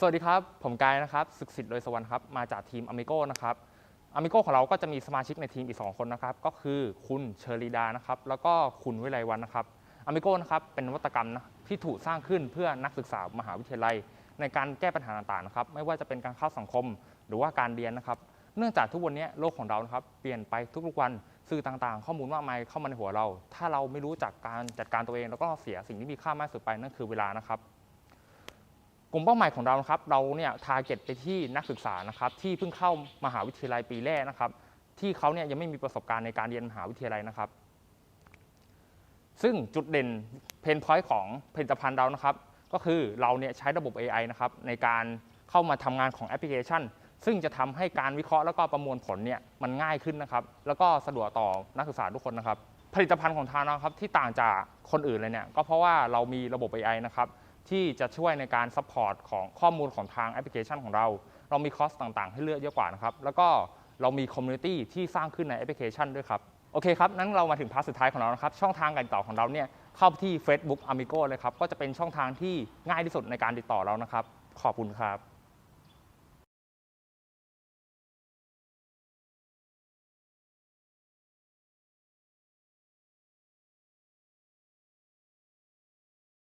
สวัสดีครับ ผมกายนะครับศึกสิทธิ์โดยสวรรค์ครับ มาจากทีมอ m มโกนะครับอ m มโกของเราก็จะมีสมาชิกในทีมอีก 2 คนนะครับ ก็คือคุณเชอรีดานะครับ แล้วก็คุณวิไลวันนะครับอ m มโกนะครับเป็นนวัตกรรมนะที่ถูกสร้างขึ้นเพื่อนักศึกษามหาวิทยาลัย ในการแก้ปัญหาต่างๆนะครับ ไม่ว่าจะเป็นการเข้าสังคมหรือว่าการเรียนนะครับ เนื่องจากทุกวันนี้โลกของเรานะครับเปลี่ยนไปทุกๆวันสื่อต่างๆ ข้อมูลมากมายเข้ามาในหัวเรา ถ้าเราไม่รู้จักการจัดการตัวเองเราก็เสียสิ่งที่มีค่ามากสุดไปนั่นคือเวลานะครับ กลุ่มเป้าหมายของเรานะครับเราเนี่ยทาร์เก็ตไปที่นักศึกษานะครับที่เพิ่งเข้ามหาวิทยาลัยปีแรกนะครับ ที่เขาเนี่ยยังไม่มีประสบการณ์ในการเรียนมหาวิทยาลัยนะครับ ซึ่งจุดเด่นเพนพอยต์ของผลิตภัณฑ์เรานะครับ ก็คือเราเนี่ยใช้ระบบ AI นะครับในการเข้ามาทำงานของแอปพลิเคชัน ซึ่งจะทำให้การวิเคราะห์แล้วก็ประมวลผลเนี่ยมันง่ายขึ้นนะครับ แล้วก็สะดวกต่อนักศึกษาทุกคนนะครับ ผลิตภัณฑ์ของทางเราครับที่ต่างจากคนอื่นเลยเนี่ยก็เพราะว่าเรามีระบบ AI นะครับ ที่จะช่วยในการซัพพอร์ตของข้อมูลของทางแอปพลิเคชันของเรา เรามีคอร์สต่างๆ ให้เลือกเยอะกว่านะครับ แล้วก็เรามีคอมมูนิตี้ที่สร้างขึ้นในแอปพลิเคชันด้วยครับ โอเคครับ นั้นเรามาถึงพาร์ทสุดท้ายของเรานะครับ ช่องทางการติดต่อของเราเนี่ยเข้าที่ Facebook Amigo เลยครับ ก็จะเป็นช่องทางที่ง่ายที่สุดในการติดต่อเรานะครับ ขอบคุณครับ